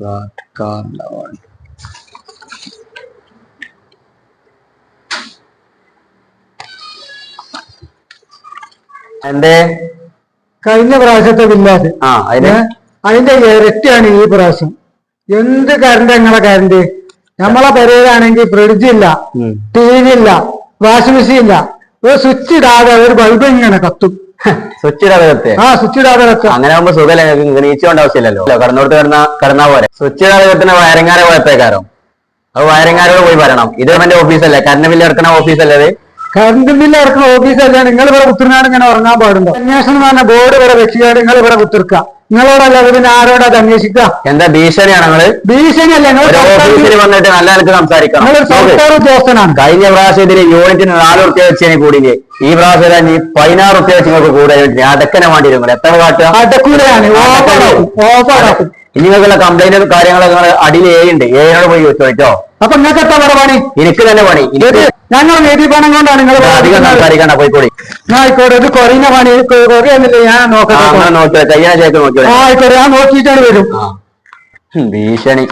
Car award എന്തേ? കഴിഞ്ഞ പ്രാവശ്യത്തെ വില്ലാസ് ആ അതിന്? അതിന്റെ ഇരട്ടിയാണ് ഈ പ്രാവശ്യം. എന്ത് കറണ്ട് ഞങ്ങളെ കറണ്ട് നമ്മളെ പെരയിലാണെങ്കിൽ ഫ്രിഡ്ജ് ഇല്ല. ടി വി ഇല്ല വാഷിംഗ് മെഷീൻ ഇല്ല. ഒരു സ്വിച്ച് ഇടാതെ ഒരു ബൾബ് ഇങ്ങനെ കത്തും. സ്വിച്ച് ഇടാതെ കത്തേ ആ സ്വിച്ച് ഇടാതെ അങ്ങനെ ആകുമ്പോ സുഖല്ലേ? നീച്ചോണ്ട ആവശ്യമില്ലല്ലോ. കടന്നോടത്ത് കിടന്ന കിടന്നാ പോരെ. സ്വിച്ച് ഇടാതെ കത്തുന്ന വയറിങ്ങാരെ കുഴപ്പക്കാരോ? അത് വയറങ്ങാരോട് പോയി പറയണം. ഇത് എന്റെ ഓഫീസല്ലേ? കറണ്ട് ബില്ല് എടുക്കുന്ന ഓഫീസല്ലേ കരണ്ട് കറണ്ട് ബില്ല് ഇറക്കുന്ന ഓഫീസല്ലേ? നിങ്ങൾ ഇവിടെ കുത്തിർന്നാണ് ഇങ്ങനെ ഉറങ്ങാൻ പാടുണ്ടോ? അന്വേഷണം പറഞ്ഞ ബോർഡ് ഇവിടെ വെച്ചുകൊണ്ട് നിങ്ങൾ ഇവിടെ കുത്തിർക്കുക. നിങ്ങളോടല്ല പിന്നെ ആരോടാ അത് അന്വേഷിക്കുക? എന്താ ഭീഷണിയാണ് നിങ്ങൾ? ഭീഷണിയല്ലേ ഓഫീസിൽ വന്നിട്ട് നല്ല നിലയ്ക്ക് സംസാരിക്കണം. കഴിഞ്ഞ പ്രാവശ്യം ഇതിന് യൂണിറ്റിന് നാല് റുപ്യ വെച്ചേ കൂടിയില്ലേ? ഈ പ്രാവശ്യം നീ പതിനാറ് റുപ്യ കൂടെ നിങ്ങൾക്ക് കൂടുതൽ അടക്കനെ വേണ്ടി വരും എത്ര കാട്ടുക? ഇനി നിങ്ങൾക്കുള്ള കംപ്ലൈന്റ് കാര്യങ്ങളൊക്കെ നിങ്ങൾ അടിയിൽ ഏ ഉണ്ട് ഏനോട് പോയി ചോദിച്ചോ അപ്പൊ നിങ്ങൾക്ക് എത്ര പറ പണി? എനിക്ക് തന്നെ പണി. ഞങ്ങൾ നീതി പണം കൊണ്ടാണ് നിങ്ങൾ അധികം സംസാരിക്കണ്ട പോയിക്കോളി. ആയിക്കോട്ടെ ഇത് കുറയുന്ന പണി. കുറയുന്നില്ല ഞാൻ നോക്കാം നോക്കട്ടെ അങ്ങനെ നോക്കിയോ കയ്യാൻ ചേക്ക് നോക്കിയോ ആ, ആയിക്കോട്ടെ. ഞാൻ നോക്കിയിട്ടാണ് വരും. ഭീഷണി.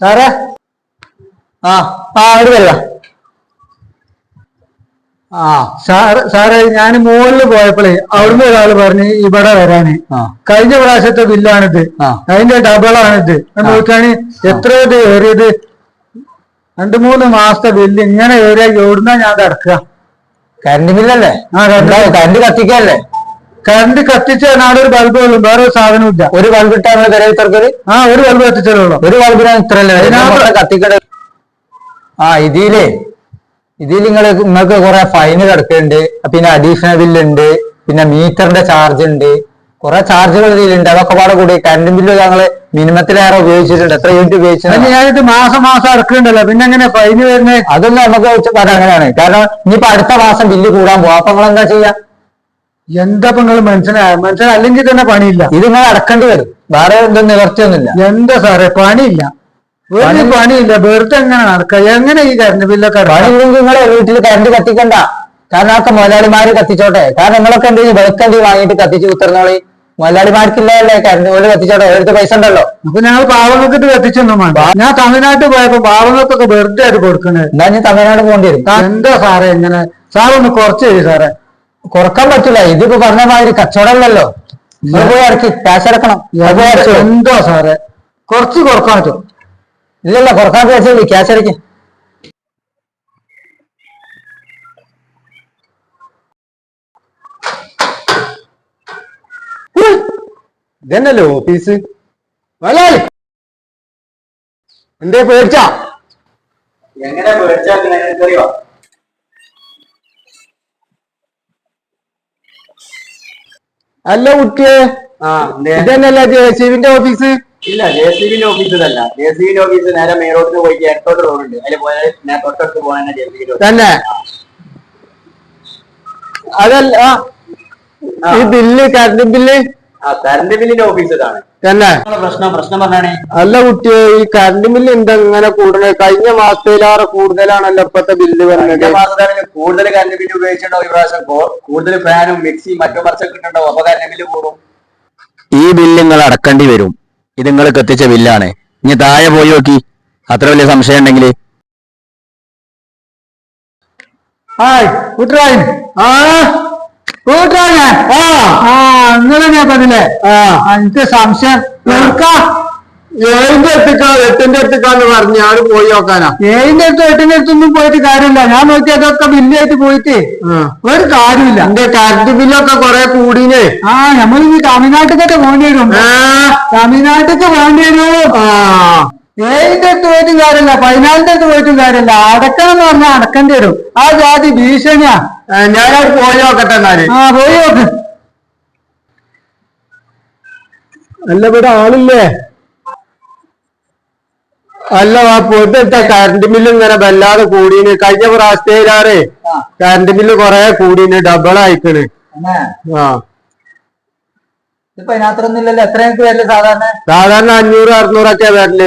സാറേ? ആ ആ ഒരു വല്ല ആ. സാറ് സാറേ ഞാൻ മുകളിൽ പോയപ്പോഴേ അവിടുന്ന് ഒരാൾ പറഞ്ഞ് ഇവിടെ വരാന്. കഴിഞ്ഞ പ്രാവശ്യത്തെ ബില്ലാണിത്. അതിന്റെ ഡബിളാണിത്. നോക്കാണ് എത്ര ഇത് ഏറിയത്. രണ്ടു മൂന്ന് മാസത്തെ ബില്ല് ഇങ്ങനെ ഏറിയ എവിടുന്നാ ഞാൻ ഇത് അടക്കുക? കറണ്ട് ബില്ലല്ലേ? ആ കറണ്ട് കത്തിക്കല്ലേ? കറണ്ട് കത്തിച്ച നാളെ ഒരു ബൾബ് ഉള്ളൂ. വേറെ സാധനവും ഇല്ല. ഒരു ബൾബ് ഇട്ടാ കരയിൽ തുറക്കൽ? ആ ഒരു ബൾബ് കത്തിച്ചാലുള്ളൂ ഒരു ബൾബിനാണ് ഇതിനകത്ത് കത്തിക്കട ആ ഇതിലേ. ഇതിൽ നിങ്ങൾ നിങ്ങൾക്ക് കുറെ ഫൈൻ കിടക്കുന്നുണ്ട് പിന്നെ അഡീഷണൽ ബില്ല് ഉണ്ട് പിന്നെ മീറ്ററിന്റെ ചാർജ് ഉണ്ട്. കുറെ ചാർജുകൾ ഇതിലുണ്ട്. അതൊക്കെ പാടെ കൂടി കറണ്ട് ബില്ല് ഞങ്ങൾ മിനിമത്തിലേറെ ഉപയോഗിച്ചിട്ടുണ്ട്. എത്ര യൂണിറ്റ് ഉപയോഗിച്ചിട്ടുണ്ട്? മാസം മാസം അടക്കുന്നുണ്ടല്ലോ പിന്നെ എങ്ങനെ ഫൈന് വരുന്നത്? അതൊന്നും നമുക്ക് പറയാൻ അങ്ങനെയാണ്. കാരണം ഇനിയിപ്പോ അടുത്ത മാസം ബില്ല് കൂടാൻ പോവാ. അപ്പൊ നിങ്ങൾ എന്താ ചെയ്യാ? എന്താ ഇപ്പൊ നിങ്ങൾ മനസ്സിലായ മനസ്സിലായ അല്ലെങ്കിൽ തന്നെ പണിയില്ല. ഇത് നിങ്ങൾ അടക്കേണ്ടി വരും. വേറെ ഇതൊന്നും നിവർത്തിയൊന്നുമില്ല. എന്താ സാറേ? പണിയില്ല. ഒരു പണിയില്ല. വെറുതെ എങ്ങനെ നടക്കുക എങ്ങനെ ഈ കറണ്ട് ബില്ലൊക്കെ? പണിയില്ലെങ്കിൽ നിങ്ങളെ വീട്ടിൽ കറണ്ട് കത്തിക്കണ്ട. കാരണം ആക്കെ മുതലാളിമാര് കത്തിച്ചോട്ടെ. കാരണം നിങ്ങളൊക്കെ എന്ത് വെളുക്കണ്ടി വാങ്ങിയിട്ട് കത്തിച്ച് കുത്തർന്നോളി. മുതലാളിമാർക്കില്ലല്ലേ കറണ്ട് ഓൽ കത്തിച്ചോട്ടെ. ഓരോരുത്തർ പൈസ ഉണ്ടല്ലോ. അപ്പൊ ഞങ്ങൾ പാവങ്ങൾക്ക് കത്തിച്ചൊന്നും വേണ്ട. ഞാൻ തമിഴ്നാട്ടിൽ പോയപ്പോ പാവങ്ങൾക്കൊക്കെ വെറുതെ ആയിട്ട് കൊടുക്കണേ. എന്നാ ഞാൻ തമിഴ്നാട് പോകേണ്ടി വരും എന്താ സാറേ ഇങ്ങനെ? സാർ ഒന്ന് കുറച്ച് തരും സാറേ. കുറയ്ക്കാൻ പറ്റില്ല ഇതിപ്പോ പറഞ്ഞ മാതിരി കച്ചവടമല്ലല്ലോ. ഇറക്കി. ക്യാഷ് ഇറക്കണം. എന്താ സാറേ? കുറച്ച് കുറയ്ക്കാൻ പറ്റും. ഇല്ലല്ല കുറയ്ക്കാൻ വിചാരിച്ചില്ല ക്യാഷ് ഇറക്കി ഇതന്നല്ലേ ഓഫീസ് വലാലി എന്തേ പേടിച്ചാ? എങ്ങനെ അല്ല കുട്ടിയെ. ഇതന്നല്ലേ ജെ സി ബിന്റെ ഓഫീസ് ഇല്ല ജെ സി ബിന്റെ ഓഫീസ് ഇതല്ല. ജെ സി ബിന്റെ ഓഫീസ് നേരെ മെയിൻ റോഡിന് പോയി ഇടത്തോട്ട് റോഡുണ്ട് അതിൽ പോയാൽ ഞാൻ തൊട്ടടുത്ത് പോകാൻ ജെ സി ബിന്റെ തന്നെ. അതല്ല ആ, ഈ ബില്ല് കറണ്ട് ബില്ല്? ആ കറണ്ട് ബില്ലിന്റെ ഓഫീസ് ഇതാണ്. തന്നെ. പ്രശ്നം പ്രശ്നം പറഞ്ഞാണേ. അല്ല കുട്ടിയെ ഈ കറണ്ട് ബില്ല് എന്തെങ്ങനെ കൂടണേ? കഴിഞ്ഞ മാസത്തിലേറെ കൂടുതലാണല്ലോ ഇപ്പത്തെ ബില്ല് പറഞ്ഞത് കൂടുതൽ കറണ്ട് ബില്ല് ഉപയോഗിച്ചിട്ടുണ്ടോ ഈ പ്രാവശ്യം. കോ- കൂടുതൽ ഫാനും മിക്സി മറ്റു മറിച്ചൊക്കെ കിട്ടുന്നുണ്ടോ അപ്പൊ കറണ്ട് ബില്ല് കൂടും. ഈ ബില്ല് നിങ്ങൾ അടക്കേണ്ടി വരും. ഇത് നിങ്ങൾ കത്തിച്ച ബില്ലാണ്. ഇനി താഴെ പോയി നോക്കി. അത്ര വലിയ സംശയം ഉണ്ടെങ്കിൽ അങ്ങനെ പറഞ്ഞില്ലേ? എനിക്ക് സംശയം. ഏഴിന്റെ അടുത്തേക്കാ എട്ടിന്റെ അടുത്തേക്കാന്ന് പറഞ്ഞ് ആൾ പോയി നോക്കാനാ. ഏഴിന്റെ അടുത്ത് എട്ടിന്റെ അടുത്തൊന്നും പോയിട്ട് കാര്യമില്ല. ഞാൻ നോക്കി അതൊക്കെ ബില്ലായിട്ട് പോയിട്ട് ഒരു കാര്യമില്ല. എന്റെ കറണ്ട് ബില്ലൊക്കെ കൊറേ കൂടിനേ. ആ നമ്മൾ ഈ തമിഴ്നാട്ടിലൊക്കെ പോകേണ്ടി വരും തമിഴ്നാട്ടിലൊക്കെ പോകേണ്ടി വരും ഏഴിന്റെ അടുത്ത് പോയിട്ടും കാര്യമില്ല. പതിനാലിന്റെ അടുത്ത് പോയിട്ടും കാര്യമില്ല. അടക്കണം എന്ന് പറഞ്ഞാൽ അടക്കേണ്ടി വരും. ആ ജാതി ഭീഷണിയാ. ഞാൻ പോയി നോക്കട്ടെ എന്നാൽ. ആ പോയി നോക്ക്. അല്ല ഇവിടെ ആളില്ലേ? അല്ല ആ പൊടുത്ത കറണ്ട് ബില്ല് ഇങ്ങനെ വല്ലാതെ കൂടീന്. കഴിഞ്ഞ പ്രാവശ്യത്തിലാറേ കറണ്ട് ബില്ല് കൊറേ കൂടീന് ഡബിൾ ആയിക്കണ്. ആ. സാധാരണ? അഞ്ഞൂറ് അറുന്നൂറൊക്കെ വരൽ.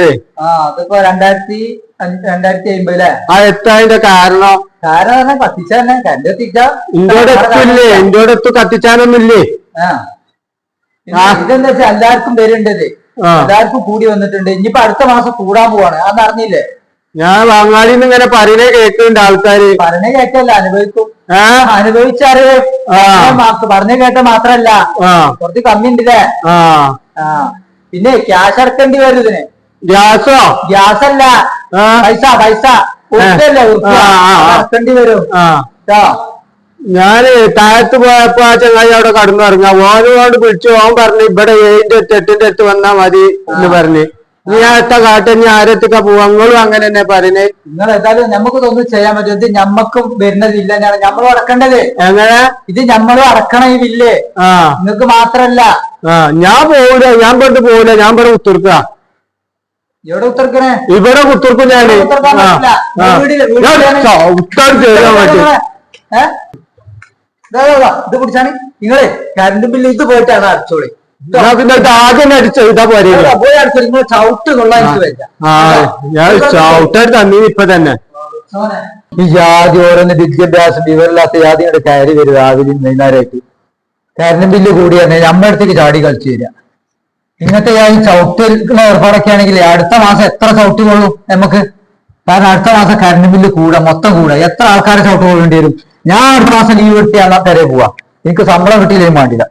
രണ്ടായിരത്തി അഞ്ച്- രണ്ടായിരത്തി അമ്പതിലെ ആ എത്തതിന്റെ കാരണം? കാരണം കത്തിച്ചാന്നെ കണ്ടു കത്തിച്ച ഇന്ത്യയുടെ എത്തില്ലേ ഇന്ത്യയുടെ എത്തു കത്തിച്ചാനൊന്നുമില്ലേ ഇതെന്താ എല്ലാവർക്കും വരുന്നുണ്ടത് ആ. എല്ലാവർക്കും കൂടി വന്നിട്ടുണ്ട്. ഇനിയിപ്പോ അടുത്ത മാസം കൂടാൻ പോവാണ്. അന്ന് അറിഞ്ഞില്ലേ? ഞാൻ വാങ്ങാടി ഇങ്ങനെ പറയുന്നേ കേൾക്കുന്നുണ്ട് ആൾക്കാര്. പറഞ്ഞ കേട്ടല്ല അനുഭവിക്കും. ആ. അനുഭവിച്ചാറ് ആ. പറഞ്ഞ കേട്ട മാത്രല്ല. കുറച്ച് കമ്മി ഉണ്ടല്ലേ പിന്നെ ക്യാഷ് അടക്കേണ്ടി വരും ഇതിന്. ഗ്യാസോ? ഗ്യാസ് അല്ല പൈസ പൈസ. അടക്കേണ്ടി വരും. ഞാൻ താഴത്ത് പോയപ്പോ ആ ചങ്ങായി അവിടെ കടന്നു പറഞ്ഞു ഓനോട് വിളിച്ചു. ഓൻ പറഞ്ഞു ഇവിടെ ഏഴിന്റെ അടുത്ത് എട്ടിന്റെ അടുത്ത് വന്നാ മതി എന്ന് പറഞ്ഞു. നീ അടുത്ത കാട്ടെ നീ ആരത്തേക്കാ പോവാ? നിങ്ങളും അങ്ങനെ തന്നെ പറയുന്നേ നിങ്ങൾ എന്തായാലും നമുക്ക് ഇതൊന്നും ചെയ്യാൻ പറ്റും ഇത് ഞമ്മക്കും വരുന്നതില്ല ഞമ്മളും അടക്കേണ്ടത്. എങ്ങനെ? ഇത് ഞമ്മളും അടക്കണം ഈ ബില്ല് ആ. നിങ്ങക്ക് മാത്രല്ല. ആ. ഞാൻ പോവില്ല ഞാൻ പണ്ട് പോവില്ല ഞാൻ ഇവിടെ കുത്തിർക്ക. എവിടെ ഉത്തർക്കണേ ഇവിടെ കുത്തിർക്കും ഉത്തർക്കാൻ പറ്റില്ല. വീടിൽ ഞാൻ ചവിട്ടാൻ ചെയ്യാൻ പറ്റും. ഏ? ഇത് പിടിച്ചാണ്. നിങ്ങളെ കറണ്ട് ബില്ല് ഇത് പോയിട്ടാണ് അടിച്ചോളി. പോരെ പോയി നിങ്ങൾ ചവിട്ട് കൊള്ളാൻ എനിക്ക് വരില്ല ആ ഞാൻ തന്നെ ഇപ്പൊ തന്നെ. ഈ ജാതി ഓരോന്ന് വിദ്യാഭ്യാസം വിവരമില്ലാത്ത ജാതിയുടെ കയറി വരും രാവിലെയും വൈകുന്നേരമായിട്ട്. കരണ്ട് ബില്ല് കൂടിയാണ്. നമ്മുടെ അടുത്തേക്ക് ചാടി കളിച്ചു തരിക ഇങ്ങനത്തെ ഈ ചവിട്ടുന്ന ഏർപ്പാടൊക്കെ ആണെങ്കിൽ അടുത്ത മാസം എത്ര ചവിട്ട് കൊള്ളും നമുക്ക്? കാരണം അടുത്ത മാസം കരണ്ട് ബില്ല് കൂടാ മൊത്തം കൂടാ. എത്ര ആൾക്കാരെ ചവിട്ട് കൊള്ളേണ്ടി വരും? ഞാൻ അടുത്ത മാസം ലീവ് കിട്ടിയാൽ പെരെ പോവാ. എനിക്ക് ശമ്പളം കിട്ടിയില്ലെങ്കിൽ വേണ്ടില്ല.